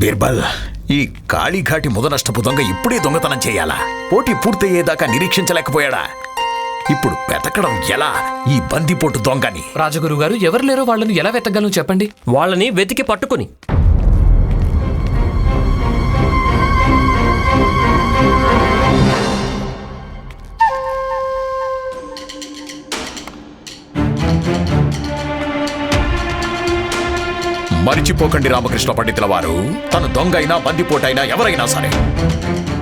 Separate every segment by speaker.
Speaker 1: బీర్బల్ ఈ కాళీఘాటి ముదనష్టపు దొంగ ఇప్పుడే దొంగతనం చేయాలా? పోటీ పూర్తయ్యేదాకా నిరీక్షించలేకపోయాడా? ఇప్పుడు వెతకడం ఎలా ఈ బందిపోటు దొంగని?
Speaker 2: రాజగురు గారు ఎవరు లేరో వాళ్ళని ఎలా వెతకగలను చెప్పండి?
Speaker 3: వాళ్ళని వెతికి పట్టుకుని.
Speaker 1: మరిచిపోకండి రామకృష్ణ పండితుల వారు. తను దొంగ అయినా బందిపోటైనా ఎవరైనా సరే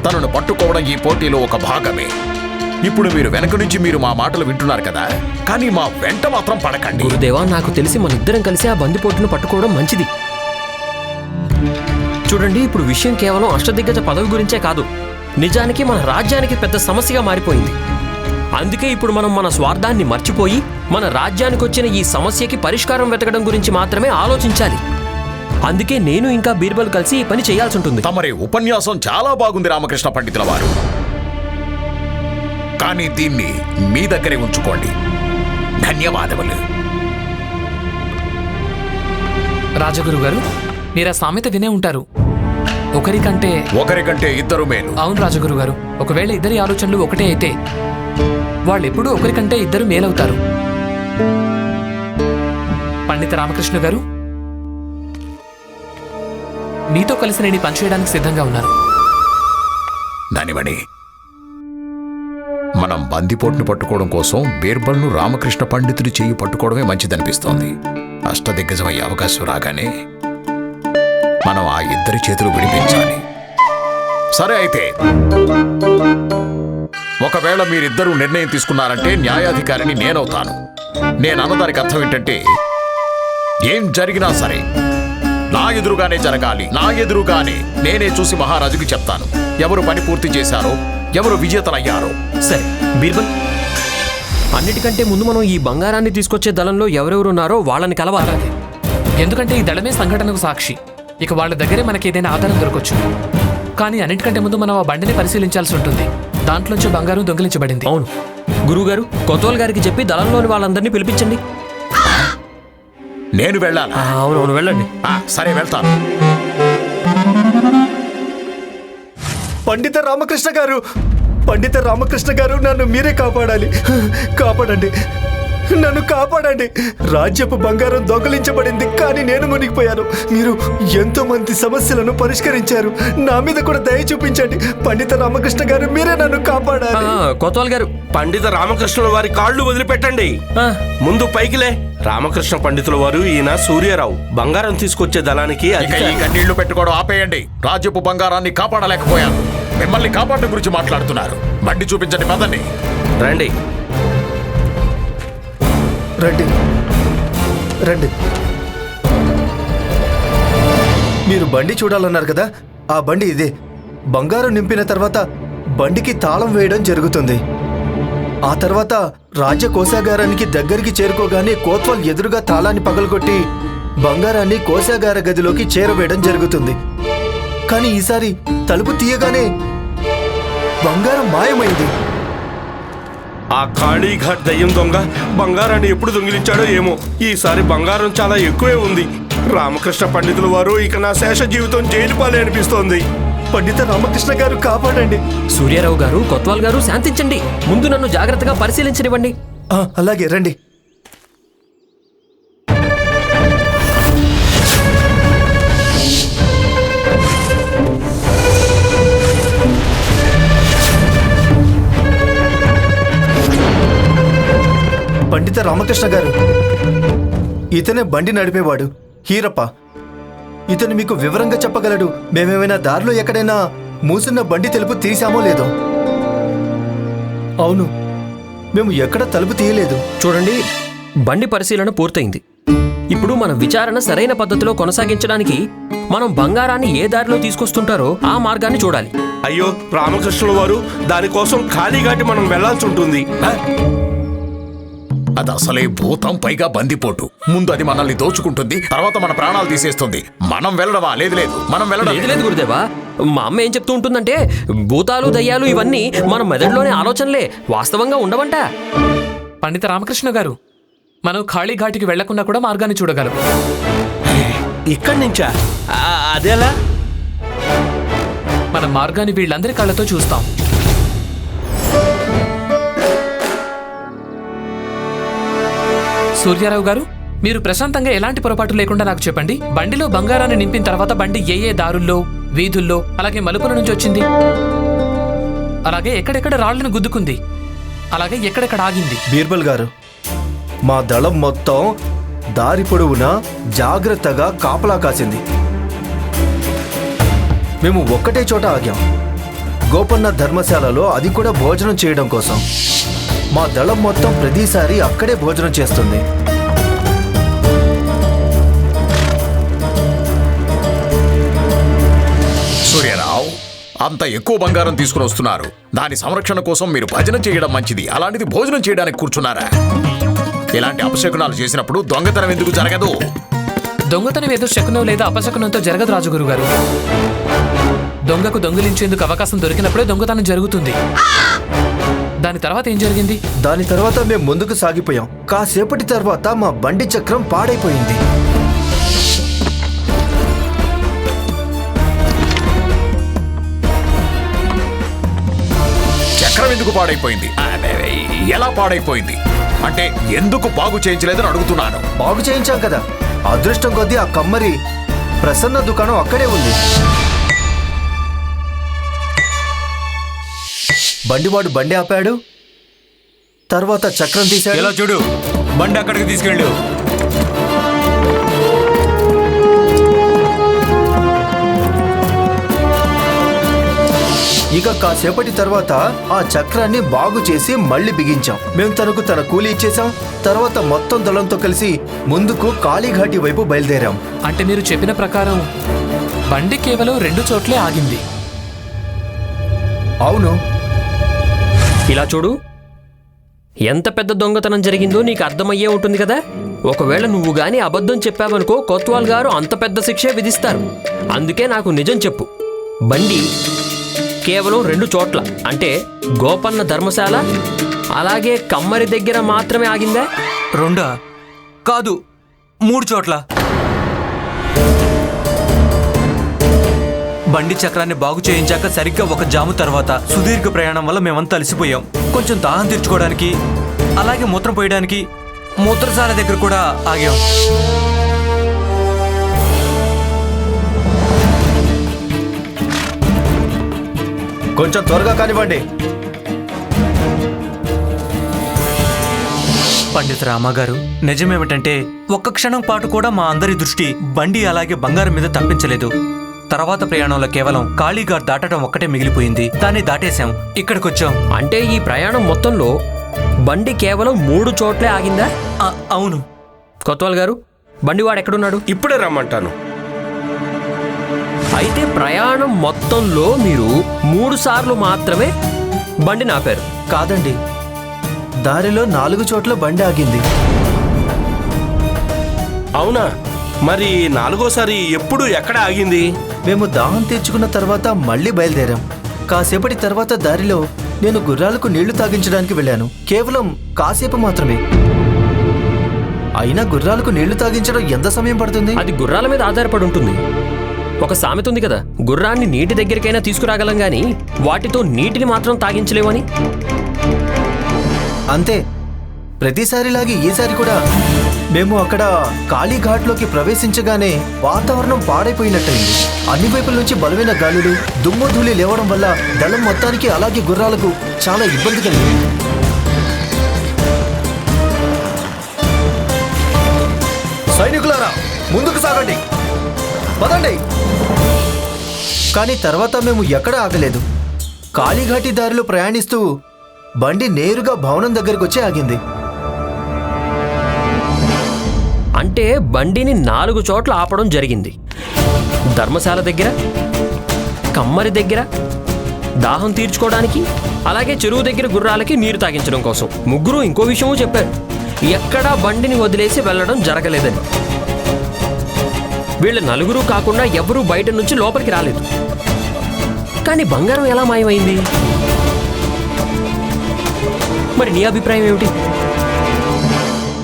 Speaker 1: తనను పట్టుకోవడం ఈ పోటీలో ఒక భాగమే. ఇప్పుడు మీరు వెనక నుంచి మీరు మా మాటలు వింటున్నారు కదా? కానీ మా వెంట మాత్రం పడకండి.
Speaker 3: గురుదేవా నాకు తెలిసి మన ఇద్దరం కలిసి ఆ బందిపోటును పట్టుకోవడం మంచిది. చూడండి ఇప్పుడు విషయం కేవలం అష్టదిగ్గజ పదవి గురించే కాదు. నిజానికి మన రాజ్యానికి పెద్ద సమస్యగా మారిపోయింది. అందుకే ఇప్పుడు మనం మన స్వార్థాన్ని మర్చిపోయి మన రాజ్యానికి వచ్చిన ఈ సమస్యకి పరిష్కారం వెతకడం గురించి మాత్రమే ఆలోచించాలి. అందుకే నేను ఇంకా బీర్బల్ కలిసి ఈ పని చేయాల్సి ఉంటుంది
Speaker 1: తమరి ఉపన్యాసం చాలా బాగుంది రామకృష్ణ పండితుల వారు. కానీ దీన్ని మీ దగ్గరే ఉంచుకోండి. ధన్యవాదములు.
Speaker 2: రాజగురు గారు మీరు ఆ సామెత వినే ఉంటారు. ఒకరికంటే
Speaker 1: ఒకరికంటే ఇద్దరు మేలు.
Speaker 2: అవును రాజగురు గారు ఒకవేళ ఇద్దరి ఆలోచనలు ఒకటే అయితే వాళ్ళెప్పుడూ ఒకరికంటే ఇద్దరు మేలవుతారు. పండిత రామకృష్ణ గారు మీతో కలిసి నేను పనిచేయడానికి సిద్ధంగా ఉన్నాను.
Speaker 1: ధనిమణి మనం బందిపోటును పట్టుకోవడం కోసం బీర్బల్ను రామకృష్ణ పండితుడి చేయి పట్టుకోవడమే మంచిదనిపిస్తోంది. అష్టదిగ్గజమయ్యే అవకాశం రాగానే మనం ఆ ఇద్దరి చేతులు విడిపించాలి. సరే అయితే ఒకవేళ మీరిద్దరూ నిర్ణయం తీసుకున్నారంటే న్యాయాధికారిని నేనవుతాను. నేను అన్నదానికి అర్థం ఏంటంటే ఏం జరిగినా సరే నా ఎదురుగానే జరగాలి నా ఎదురుగానే నేనే చూసి మహారాజుకి చెప్తాను. ఎవరు పని పూర్తి చేశారో ఎవరు విజేతలయ్యారో.
Speaker 3: సరే బీర్బల్. అన్నిటికంటే ముందు మనం ఈ బంగారాన్ని తీసుకొచ్చే దళంలో ఎవరెవరు ఉన్నారో వాళ్ళని కలవాలి.
Speaker 2: ఎందుకంటే ఈ దళమే సంఘటనకు సాక్షి. ఇక వాళ్ళ దగ్గరే మనకి ఏదైనా ఆధారం దొరకవచ్చు కానీ అన్నిటికంటే ముందు మనం ఆ బండిని పరిశీలించాల్సి ఉంటుంది. దాంట్లోంచి బంగారం దొంగిలించబడింది.
Speaker 3: అవును. గురువుగారు కొత్తోల్ గారికి చెప్పి దళంలోని వాళ్ళందరినీ పిలిపించండి.
Speaker 1: నేను వెళ్ళాలా?
Speaker 3: అవునవును వెళ్ళండి.
Speaker 1: ఆ, సరే వెళ్తాను.
Speaker 4: పండిత రామకృష్ణ గారు పండిత రామకృష్ణ గారు నన్ను మీరే కాపాడాలి. కాపాడండి. నన్ను కాపాడండి. రాజ్యపు బంగారం దొంగలించబడింది కానీ నేను మునిగిపోయాను. మీరు ఎంతో మంది సమస్యలను పరిష్కరించారు. నా మీద కూడా దయ చూపించండి. పండిత రామకృష్ణ గారు మీరే నన్ను
Speaker 3: ఆ,
Speaker 4: కాపాడాలి
Speaker 3: కొత్తోల్ గారు.
Speaker 5: పండిత రామకృష్ణుల వారి కాళ్ళు వదిలిపెట్టండి.
Speaker 3: ఆ,
Speaker 5: ముందు పైకిలే. రామకృష్ణ పండితుల వారు ఈయన సూర్యరావు. బంగారం తీసుకొచ్చే దళానికి
Speaker 1: కన్నీళ్ళు పెట్టుకోవడం ఆపేయండి. రాజ్యపు బంగారాన్ని కాపాడలేకపోయాను. మిమ్మల్ని కాపాడడం గురించి మాట్లాడుతున్నారు. బండి చూపించండి పదండి.
Speaker 5: రండి.
Speaker 4: రండి. రండి. మీరు బండి చూడాలన్నారు కదా? ఆ బండి ఇదే. బంగారం నింపిన తర్వాత బండికి తాళం వేయడం జరుగుతుంది. ఆ తర్వాత రాజ్య కోశాగారానికి దగ్గరికి చేరుకోగానే కోత్వాల్ ఎదురుగా తాళాన్ని పగలగొట్టి బంగారాన్ని కోశాగార గదిలోకి చేరవేయడం జరుగుతుంది. కానీ ఈసారి తలుపు తీయగానే బంగారం మాయమైంది.
Speaker 5: ఆ కాళీఘాట్ దయ్యం దొంగ బంగారాన్ని ఎప్పుడు దొంగిలించాడో ఏమో. ఈసారి బంగారం చాలా ఎక్కువే ఉంది. రామకృష్ణ పండితుల వారు ఇక నా శేష జీవితం జైలు పాలే అనిపిస్తోంది.
Speaker 4: పండిత రామకృష్ణ గారు కాపాడండి.
Speaker 3: సూర్యారావు గారు కొత్వాల్ గారు శాంతించండి. ముందు నన్ను జాగ్రత్తగా పరిశీలించనివ్వండి.
Speaker 4: ఆ, అలాగే రండి. పండిత రామకృష్ణ గారు. ఇతనే బండి నడిపేవాడు. హీరప్ప. ఇతను మీకు వివరంగా చెప్పగలడు. మేమేమైనా దారిలో ఎక్కడైనా మూసున్న బండి తెలుపు తీసామో లేదో? అవును. మేము ఎక్కడ తలుపు తీయలేదు.
Speaker 3: చూడండి బండి పరిశీలన పూర్తయింది. ఇప్పుడు మన విచారణ సరైన పద్ధతిలో కొనసాగించడానికి మనం బంగారాన్ని ఏ దారిలో తీసుకొస్తుంటారో ఆ మార్గాన్ని చూడాలి.
Speaker 5: అయ్యో రామకృష్ణుల వారు దానికోసం కాళీఘాటి మనం వెళ్ళాల్సి ఉంటుంది?
Speaker 1: అది అసలే భూతం పైగా బందిపోటు. ముందు అది మనల్ని దోచుకుంటుంది తర్వాత మన ప్రాణాలు తీసేస్తుంది. మనం వెళ్ళడమా? లేదు లేదు. మనం వెళ్ళడం
Speaker 3: లేదు లేదు గురుదేవా. మా అమ్మ ఏం చెప్తూ ఉంటుందంటే భూతాలు దయ్యాలు ఇవన్నీ మన మెదడులోని ఆలోచనలే. వాస్తవంగా ఉండవంట.
Speaker 2: పండిత రామకృష్ణ గారు మనం ఖాళీ ఘాటికి వెళ్ళకుండా కూడా మార్గాన్ని చూడగలం.
Speaker 5: ఇక్కడి నుంచా? ఆ, అదేలా?
Speaker 2: మన మార్గాన్ని వీళ్ళందరి కళ్ళతో చూస్తాం. సూర్యారావు గారు మీరు ప్రశాంతంగా ఎలాంటి పొరపాటు లేకుండా నాకు చెప్పండి. బండిలో బంగారాన్ని నింపిన తర్వాత బండి ఏ ఏ దారుల్లో వీధుల్లో అలాగే మలుపుల నుంచి వచ్చింది. అలాగే ఎక్కడెక్కడ రాళ్ళను గుద్దుకుంది. అలాగే ఎక్కడెక్కడ ఆగింది.
Speaker 4: బీర్బల్ గారు మా దళం మొత్తం దారి పొడవునా జాగ్రత్తగా కాపలా కాసింది. మేము ఒక్కటే చోట ఆగాం. గోపన్న ధర్మశాలలో అది కూడా భోజనం చేయడం కోసం. మా దళం మొత్తం ప్రతిసారి అక్కడే భోజనం చేస్తుంది.
Speaker 1: సూర్యరావు అంత ఎక్కువ బంగారం తీసుకుని వస్తున్నారు. దాని సంరక్షణ కోసం మీరు భజన చేయడం మంచిది. అలాంటిది భోజనం చేయడానికి కూర్చున్నారా? ఇలాంటి అపశకునాలు చేసినప్పుడు దొంగతనం ఎందుకు జరగదు?
Speaker 2: దొంగతనం ఏదో శకునం లేదా అపశకునంతో జరగదు రాజుగురు గారు దొంగకు దొంగిలించేందుకు అవకాశం దొరికినప్పుడే దొంగతనం జరుగుతుంది. దాని తర్వాత ఏం జరిగింది?
Speaker 4: దాని తర్వాత మేము ముందుకు సాగిపోయాం. కాసేపటి తర్వాత మా బండి చక్రం పాడైపోయింది.
Speaker 1: చక్రం ఎందుకు పాడైపోయింది? ఎలా పాడైపోయింది? అంటే ఎందుకు బాగు చేయించలేదని అడుగుతున్నాను.
Speaker 4: బాగు చేయించాం కదా. అదృష్టం కొద్దీ ఆ కమ్మరి ప్రసన్న దుకాణం అక్కడే ఉంది. బండివాడు బండి ఆపాడు? తర్వాత చక్రం తీశాడు?
Speaker 6: ఎలా చూడు బండి అక్కడికి తీసుకెళ్ళు.
Speaker 4: ఇక కాసేపటి తర్వాత ఆ చక్రాన్ని బాగు చేసి మళ్ళీ బిగించాం. మేము తనకు తన కూలి ఇచ్చేసాం తర్వాత మొత్తం దళంతో కలిసి ముందుకు కాళీఘాటి వైపు బయలుదేరాం.
Speaker 2: అంటే మీరు చెప్పిన ప్రకారం బండి కేవలం రెండు చోట్లే ఆగింది.
Speaker 4: అవును.
Speaker 3: ఇలా చూడు. ఎంత పెద్ద దొంగతనం జరిగిందో నీకు అర్థమయ్యే ఉంటుంది కదా? ఒకవేళ నువ్వు గాని అబద్ధం చెప్పావనుకో కొత్వాల్ గారు అంత పెద్ద శిక్షే విధిస్తారు. అందుకే నాకు నిజం చెప్పు. బండి కేవలం రెండు చోట్ల. అంటే గోపన్న ధర్మశాల అలాగే కమ్మరి దగ్గర మాత్రమే ఆగిందా?
Speaker 6: రెండా? కాదు మూడు చోట్ల. బండి చక్రాన్ని బాగు చేయించాక సరిగ్గా ఒక జాము తర్వాత సుదీర్ఘ ప్రయాణం వల్ల మేమంతా అలసిపోయాం. కొంచెం దాహం తీర్చుకోవడానికి అలాగే మూత్రం పోయడానికి మూత్రశాల దగ్గర కూడా ఆగాం.
Speaker 4: కొంచెం త్వరగా కానివ్వండి.
Speaker 6: పండిత రామగారు నిజమేమిటంటే ఒక్క క్షణం పాటు కూడా మా అందరి దృష్టి బండి అలాగే బంగారం మీద తప్పించలేదు. తర్వాత ప్రయాణంలో కేవలం కాళీగార్ దాటడం ఒక్కటే మిగిలిపోయింది. దాన్ని దాటేశాం. ఇక్కడికొచ్చాం.
Speaker 3: అంటే ఈ ప్రయాణం మొత్తంలో బండి కేవలం మూడు చోట్లే ఆగిందా?
Speaker 6: ఆ, అవును.
Speaker 3: కొత్వాల్ గారు బండివాడు ఎక్కడున్నాడు?
Speaker 5: ఇప్పుడే రమ్మంటాను.
Speaker 3: అయితే ప్రయాణం మొత్తంలో మీరు మూడు సార్లు మాత్రమే బండిని ఆపారు
Speaker 4: కాదండి. దారిలో నాలుగు చోట్ల బండి ఆగింది.
Speaker 5: అవునా? మరి నాలుగోసారి ఎప్పుడు ఎక్కడ ఆగింది?
Speaker 4: మేము దాహం తీర్చుకున్న తర్వాత మళ్ళీ బయలుదేరాం. కాసేపటి తర్వాత దారిలో నేను గుర్రాలకు నీళ్ళు తాగించడానికి వెళ్ళాను. కేవలం కాసేపు మాత్రమే. అయినా గుర్రాలకు నీళ్ళు తాగించడం ఎంత సమయం పడుతుంది?
Speaker 3: అది గుర్రాల మీద ఆధారపడి ఉంటుంది. ఒక సామెత ఉంది కదా గుర్రాన్ని నీటి దగ్గరికైనా తీసుకురాగలం గాని వాటితో నీటిని మాత్రం తాగించలేమని
Speaker 4: అంతే. ప్రతిసారిలాగే ఈసారి కూడా మేము అక్కడ కాళీఘాట్లోకి ప్రవేశించగానే వాతావరణం పాడైపోయినట్టయింది. అన్ని వైపుల నుంచి బలమైన గాలులు దుమ్ము ధూళి లేవడం వల్ల దళం మొత్తానికి అలాగే గుర్రాలకు చాలా ఇబ్బంది కలిగింది సైనికులారా ముందుకు సాగండి. పదండి. కానీ తర్వాత మేము ఎక్కడ ఆగలేదు. కాళీఘాటి దారిలో ప్రయాణిస్తూ బండి నేరుగా భవనం దగ్గరకు వచ్చి ఆగింది.
Speaker 3: అంటే బండిని నాలుగు చోట్ల ఆపడం జరిగింది. ధర్మశాల దగ్గర కమ్మరి దగ్గర దాహం తీర్చుకోవడానికి అలాగే చెరువు దగ్గర గుర్రాలకి నీరు తాగించడం కోసం. ముగ్గురు ఇంకో విషయమూ చెప్పారు. ఎక్కడా బండిని వదిలేసి వెళ్ళడం జరగలేదని. వీళ్ళ నలుగురు కాకుండా ఎవరూ బయట నుంచి లోపలికి రాలేదు. కానీ బంగారం ఎలా మాయమైంది? మరి నీ అభిప్రాయం ఏమిటి?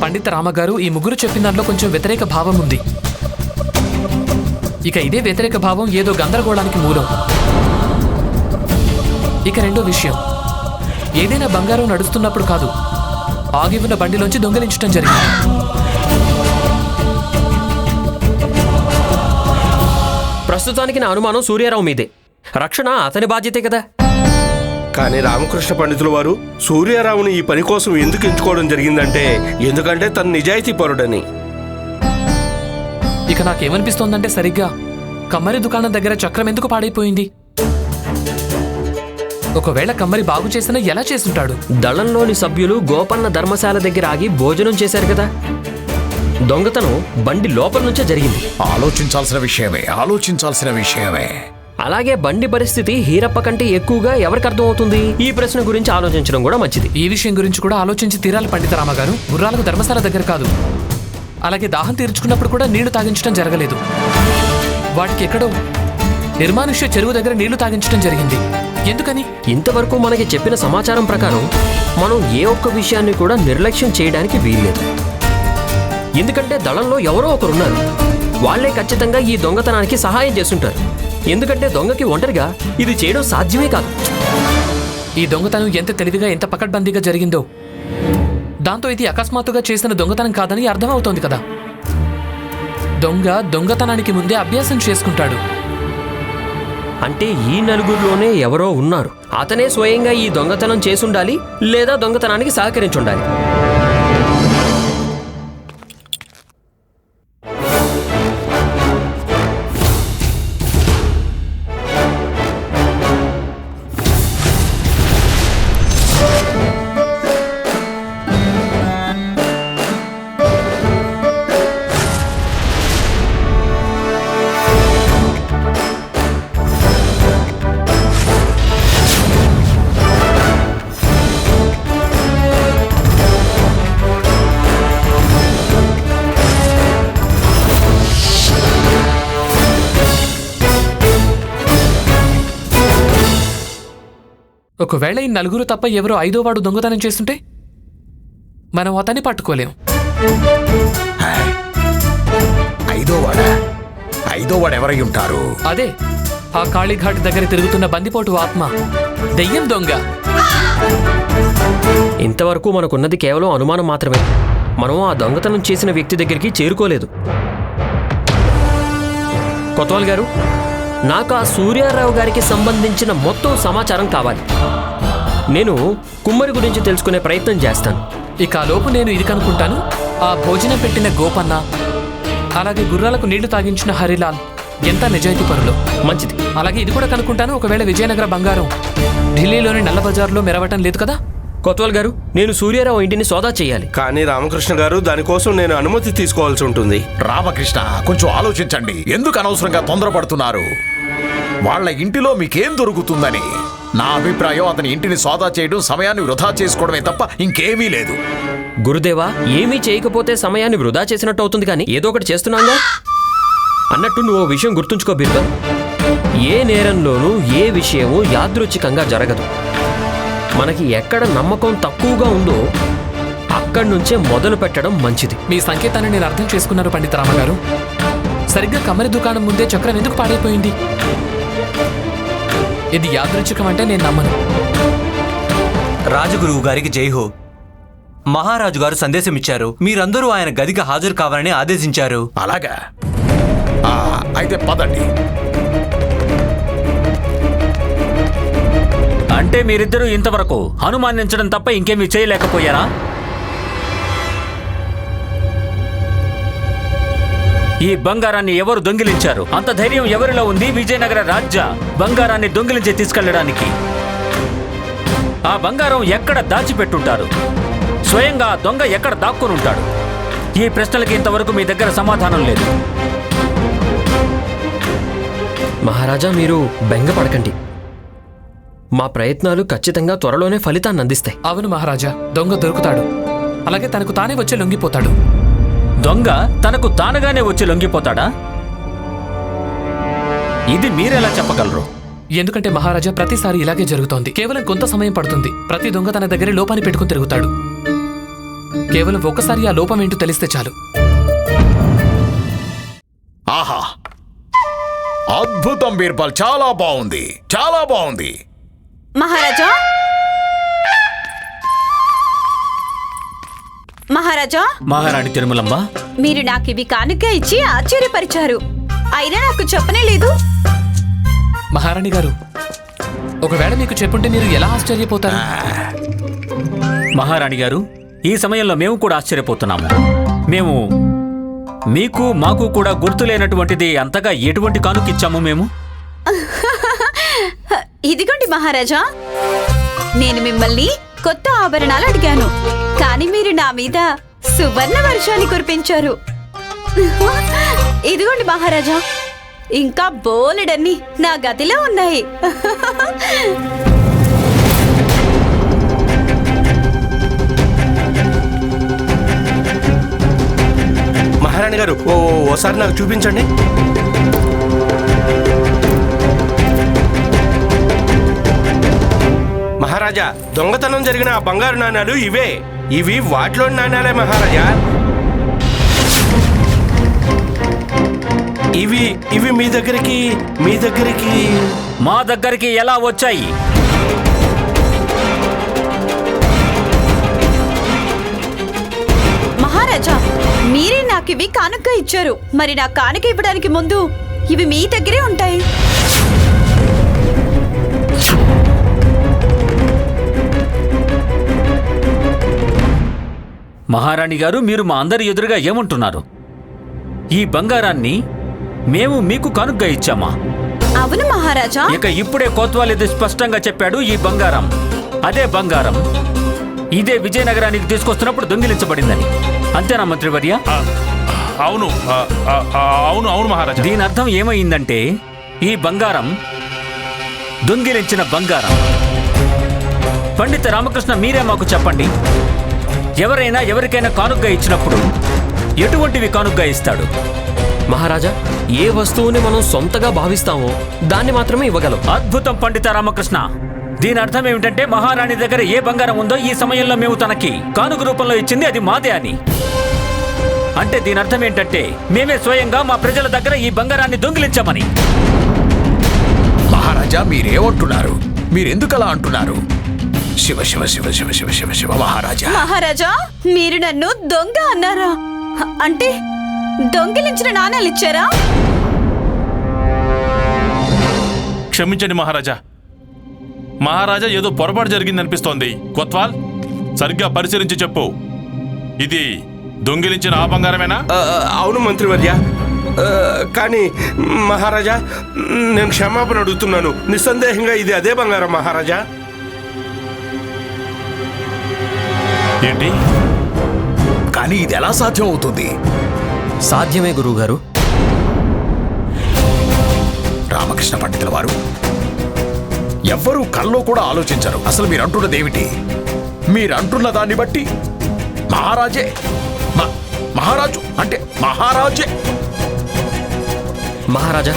Speaker 2: పండిత రామగారు ఈ ముగ్గురు చెప్పిన దాంట్లో కొంచెం వ్యతిరేక భావం ఉంది. ఇక ఇదే వ్యతిరేక భావం ఏదో గందరగోళానికి మూలం. ఇక రెండో విషయం. ఏదైనా బంగారం నడుస్తున్నప్పుడు కాదు ఆగి ఉన్న బండిలోంచి దొంగిలించడం జరిగింది.
Speaker 3: ప్రస్తుతానికి నా అనుమానం సూర్యారావు మీదే. రక్షణ అతని బాధ్యతే కదా?
Speaker 5: కానీ రామకృష్ణ పండితుల వారు సూర్యారావుని ఈ పని కోసం ఎందుకు ఎంచుకోవడం జరిగిందంటే ఎందుకంటే తను నిజాయితీ పరుడని.
Speaker 2: ఇక నాకేమనిపిస్తోందంటే సరిగ్గా కమ్మరి దుకాణం దగ్గర చక్రం ఎందుకు పాడైపోయింది? ఒకవేళ కమ్మరి బాగు చేసినా ఎలా చేసుంటాడు?
Speaker 3: దళంలోని సభ్యులు గోపన్న ధర్మశాల దగ్గర ఆగి భోజనం చేశారు కదా? దొంగతనం బండి లోపల నుంచే జరిగింది.
Speaker 1: ఆలోచించాల్సిన విషయమే ఆలోచించాల్సిన విషయమే.
Speaker 3: అలాగే బండి పరిస్థితి హీరప్ప కంటే ఎక్కువగా ఎవరికి అర్థమవుతుంది? ఈ ప్రశ్న గురించి ఆలోచించడం కూడా మంచిది.
Speaker 2: ఈ విషయం గురించి కూడా ఆలోచించి తీరాలి పండిత రామగారు. గుర్రాలకు ధర్మశాల దగ్గర కాదు. అలాగే దాహం తీర్చుకున్నప్పుడు కూడా నీళ్ళు తాగించడం జరగలేదు. వాటికి ఎక్కడో నిర్మానుష్య చెరువు దగ్గర నీళ్ళు తాగించడం జరిగింది. ఎందుకని?
Speaker 3: ఇంతవరకు మనకి చెప్పిన సమాచారం ప్రకారం మనం ఏ ఒక్క విషయాన్ని కూడా నిర్లక్ష్యం చేయడానికి వీల్లేదు. ఎందుకంటే దళంలో ఎవరో ఒకరున్నారు. వాళ్ళే ఖచ్చితంగా ఈ దొంగతనానికి సహాయం చేస్తుంటారు. ఎందుకంటే దొంగకి ఒంటరిగా ఇది చేయడం సాధ్యమే కాదు.
Speaker 2: ఈ దొంగతనం ఎంత తెలివిగా ఎంత పకడ్బందీగా జరిగిందో. దాంతో ఇది అకస్మాత్తుగా చేసిన దొంగతనం కాదని అర్థమవుతోంది కదా. దొంగ దొంగతనానికి ముందే అభ్యాసం చేసుకుంటాడు.
Speaker 3: అంటే ఈ నలుగురిలోనే ఎవరో ఉన్నారు. అతనే స్వయంగా ఈ దొంగతనం చేసుండాలి లేదా దొంగతనానికి సహకరించుండాలి.
Speaker 2: ఒకవేళ ఈ నలుగురు తప్ప ఎవరో ఐదో వాడు దొంగతనం చేస్తుంటే మనం అతన్ని పట్టుకోలేం.
Speaker 1: ఐదో వాడ? ఐదో వాడు ఎవరై ఉంటారు?
Speaker 2: అదే ఆ కాళీఘాట్ దగ్గర తిరుగుతున్న బందిపోటు ఆత్మ. దెయ్యం దొంగ.
Speaker 3: ఇంతవరకు మనకున్నది కేవలం అనుమానం మాత్రమే. మనం ఆ దొంగతనం చేసిన వ్యక్తి దగ్గరికి చేరుకోలేదు. కొత్వాల్ గారు నాకు ఆ సూర్యారావు గారికి సంబంధించిన మొత్తం సమాచారం కావాలి. నేను కుమ్మరి గురించి తెలుసుకునే ప్రయత్నం చేస్తాను.
Speaker 2: ఇక ఆ లోపు నేను ఇది కనుక్కుంటాను. ఆ భోజనం పెట్టిన గోపన్న అలాగే గుర్రాలకు నీళ్ళు తాగించిన హరిలాల్ ఎంత నిజాయితీ పరులు.
Speaker 3: మంచిది.
Speaker 2: అలాగే ఇది కూడా కనుక్కుంటాను. ఒకవేళ విజయనగర బంగారం ఢిల్లీలోని నల్ల బజార్లో మెరవటం లేదు కదా?
Speaker 3: కొత్వాల్ గారు నేను సూర్యారావు ఇంటిని సోదా చేయాలి.
Speaker 5: కానీ రామకృష్ణ గారు దానికోసం నేను అనుమతి తీసుకోవాల్సి ఉంటుంది.
Speaker 1: రామకృష్ణ కొంచెం ఆలోచించండి. ఎందుకు అనవసరంగా తొందరపడుతున్నారు? వాళ్ళ ఇంటిలో మీకేం దొరుకుతుందని. నా అభిప్రాయం అతని ఇంటిని సోదా చేయడం సమయాన్ని వృధా చేసుకోవడమే తప్ప ఇంకేమీ లేదు.
Speaker 3: గురుదేవా ఏమీ చేయకపోతే సమయాన్ని వృధా చేసినట్టు అవుతుంది కానీ ఏదో ఒకటి చేస్తున్నాగా? అన్నట్టు నువ్వు ఓ విషయం గుర్తుంచుకో బీర్బల్. ఏ నేరంలోనూ ఏ విషయము యాదృచ్ఛికంగా జరగదు. మనకి ఎక్కడ నమ్మకం తక్కువగా ఉందో అక్కడి నుంచే మొదలు పెట్టడం మంచిది.
Speaker 2: మీ సంకేతాన్ని నేను అర్థం చేసుకున్నాను పండిత రామగారు సరిగ్గా కమ్మరి దుకాణం ముందే చక్రం ఎందుకు పాడైపోయింది? ఇది యాదృచ్ఛికం అంటే నేను నమ్మను.
Speaker 6: రాజగురువు గారికి జై హో. మహారాజు గారు సందేశం ఇచ్చారు. మీరందరూ ఆయన గదికి హాజరు కావాలని ఆదేశించారు.
Speaker 1: అలాగా? ఆ, అయితే పదండి.
Speaker 7: అంటే మీరిద్దరూ ఇంతవరకు అనుమానించడం తప్ప ఇంకేమీ చేయలేకపోయారా? ఈ బంగారాన్ని ఎవరు దొంగిలించారు? అంత ధైర్యం ఎవరిలో ఉంది? విజయనగర రాజ్య బంగారాన్ని దొంగిలించి తీసుకెళ్ళడానికి. ఆ బంగారం ఎక్కడ దాచిపెట్టుంటారు? స్వయంగా ఆ దొంగ ఎక్కడ దాక్కుని ఉంటాడు ఈ ప్రశ్నలకి ఇంతవరకు మీ దగ్గర సమాధానం లేదు.
Speaker 3: మహారాజా మీరు బెంగపడకండి. మా ప్రయత్నాలు ఖచ్చితంగా త్వరలోనే ఫలితాన్ని అందిస్తాయి.
Speaker 2: అవును మహారాజా దొంగ దొరుకుతాడు. అలాగే తనకు తానే వచ్చి లొంగిపోతాడు.
Speaker 7: దొంగ తనకు తానుగానే వచ్చి లొంగిపోతాడా? ఇది మీరెలా చెప్పగలరు?
Speaker 2: ఎందుకంటే మహారాజా ప్రతిసారి ఇలాగే జరుగుతోంది. కేవలం కొంత సమయం పడుతుంది. ప్రతి దొంగ తన దగ్గరే లోపాన్ని పెట్టుకుని తిరుగుతాడు. కేవలం ఒక్కసారి ఆ లోపం ఏంటో తెలిస్తే చాలు.
Speaker 1: ఆహా! అద్భుతం బీర్బల్. చాలా బాగుంది. చాలా బాగుంది.
Speaker 8: మహారాజా మహారాజా?
Speaker 7: మహారాణి తిరుమలమ్మ.
Speaker 8: మీరు నాకు ఇవి కానుక ఇచ్చి ఆశ్చర్యపరిచారు. అయినా నాకు చెప్పనే లేదు.
Speaker 2: మహారాణి గారు ఒకవేళ మీకు చెప్పుంటే మీరు ఎలా ఆశ్చర్యపోతారు?
Speaker 7: మహారాణి గారు ఈ సమయంలో మేము కూడా ఆశ్చర్యపోతున్నాము. మేము మీకు మాకు కూడా గుర్తులేనటువంటిది అంతగా ఎటువంటి కానుకిచ్చాము మేము?
Speaker 8: ఇదిగోండి మహారాజా. నేను మిమ్మల్ని కొత్త ఆభరణాలు అడిగాను. కానీ మీరు నా మీద సువర్ణ వర్షాన్ని కురిపించారు. ఇదిగోండి మహారాజా ఇంకా బోలెడన్ని నా గదిలో ఉన్నాయి.
Speaker 5: మహారాణి గారు ఓసారి నాకు చూపించండి. మహారాజా. దొంగతనం జరిగిన ఆ బంగారు నాణాలు ఇవే. ఇవి వాటిలోని నాణాలే మహారాజా. ఇవి ఇవి మీ దగ్గరికి మీ దగ్గరికి.
Speaker 7: మా దగ్గరికి ఎలా వచ్చాయి?
Speaker 8: మహారాజా మీరే నాకు ఇవి కానుక ఇచ్చారు. మరి నా కానుక ఇవ్వడానికి ముందు ఇవి మీ దగ్గరే ఉంటాయి.
Speaker 7: మహారాణి గారు మీరు మా అందరి ఎదురుగా ఏమంటున్నారు? ఈ బంగారాన్ని మేము మీకు కానుగ్గా ఇచ్చామా?
Speaker 8: అవును మహారాజా.
Speaker 7: ఇక ఇప్పుడే కోత్వాల్ ఇది స్పష్టంగా చెప్పాడు ఈ బంగారం. అదే బంగారం. ఇదే విజయనగరానికి తీసుకొస్తున్నప్పుడు దొంగిలించబడిందని. అంతేనా మంత్రివర్య?
Speaker 9: అవును. అవును అవును మహారాజా.
Speaker 7: దీని అర్థం ఏమైందంటే ఈ బంగారం దొంగిలించిన బంగారం. పండిత రామకృష్ణ మీరే మాకు చెప్పండి. ఎవరైనా ఎవరికైనా కానుగ్గా ఇచ్చినప్పుడు ఎటువంటివి కానుగ్గా ఇస్తాడు?
Speaker 3: మహారాజా ఏ వస్తువుని మనం సొంతగా భావిస్తామో దాన్ని మాత్రమే ఇవ్వగలం.
Speaker 7: అద్భుతం పండిత రామకృష్ణ. దీని అర్థం ఏమిటంటే మహారాణి దగ్గర ఏ బంగారం ఉందో ఈ సమయంలో మేము తనకి కానుక రూపంలో ఇచ్చింది అది మాదే అని. అంటే దీని అర్థం ఏంటంటే మేమే స్వయంగా మా ప్రజల దగ్గర ఈ బంగారాన్ని దొంగిలించామని.
Speaker 1: మహారాజా మీరేమంటున్నారు? మీరెందుకు అలా అంటున్నారు? శివ శివ శివ శివ శివ శివ శివ మహారాజా.
Speaker 8: మహారాజా మీరు నన్ను దొంగ అన్నారా? అంటే దొంగిలించిన నాణాలు ఇచ్చారా?
Speaker 9: క్షమించండి మహారాజా. మహారాజా ఏదో పొరపాటు జరిగిందనిపిస్తోంది. కొత్వాల్ సరిగ్గా పరిశీలించి చెప్పు. ఇది దొంగిలించిన ఆ బంగారమేనా?
Speaker 5: అవును మంత్రివర్య. కానీ మహారాజా నేను క్షమాపణ అడుగుతున్నాను. నిస్సందేహంగా ఇది అదే బంగారం మహారాజా.
Speaker 9: ఏంటి?
Speaker 1: కానీ ఇది ఎలా సాధ్యం అవుతుంది?
Speaker 3: సాధ్యమే గురువుగారు.
Speaker 1: రామకృష్ణ పండితుల వారు ఎవ్వరూ కల్లో కూడా ఆలోచించరు. అసలు మీరు అంటున్నది ఏమిటి? మీరు అంటున్న దాన్ని బట్టి మహారాజే మ- మహారాజు అంటే మహారాజే.
Speaker 3: మహారాజా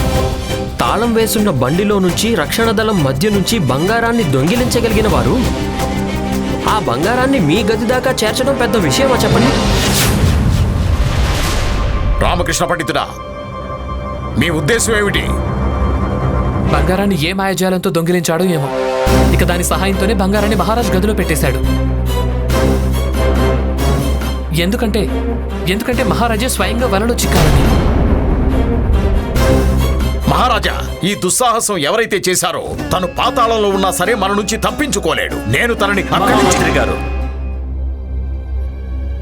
Speaker 3: తాళం వేసున్న బండిలో నుంచి రక్షణ దళం మధ్య నుంచి బంగారాన్ని దొంగిలించగలిగిన వారు ఆ బంగారాన్ని మీ గది దాకా చేర్చడం పెద్ద విషయమా చెప్పండి?
Speaker 1: రామకృష్ణ పండితుడా మీ ఉద్దేశం ఏమిటి?
Speaker 2: బంగారాన్ని ఏ మాయాజాలంతో దొంగిలించాడో ఏమో. ఇక దాని సహాయంతోనే బంగారాన్ని మహారాజ్ గదిలో పెట్టేశాడు. ఎందుకంటే ఎందుకంటే మహారాజే స్వయంగా వలలో చిక్కారని.
Speaker 1: మహారాజా ఈ దుస్సాహసం ఎవరైతే చేశారో తను పాతాళంలో ఉన్నా సరే మన నుంచి తప్పించుకోలేడు. నేను తనని అక్కడి నుంచి
Speaker 7: మహామంత్రి గారు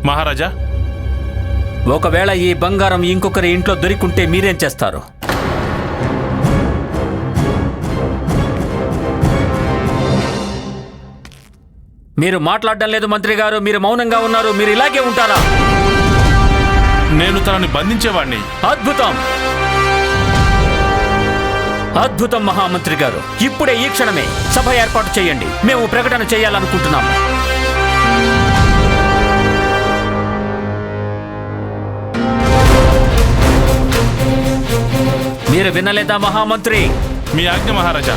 Speaker 9: మహారాజా?
Speaker 7: ఒకవేళ ఈ బంగారం ఇంకొకరి ఇంట్లో దొరికుంటే మీరేం చేస్తారు? మీరు మాట్లాడడం లేదు మంత్రి గారు. మీరు మౌనంగా ఉన్నారు. మీరు ఇలాగే ఉంటారా?
Speaker 9: నేను తనని బంధించేవాణ్ణి.
Speaker 7: అద్భుతం! అద్భుతం మహామంత్రి గారు. ఇప్పుడే ఈ క్షణమే సభ ఏర్పాటు చేయండి. మేము ప్రకటన చేయాలనుకుంటున్నాము. మీరు వినలేదా మహామంత్రి?
Speaker 9: మీ ఆజ్ఞ మహారాజా.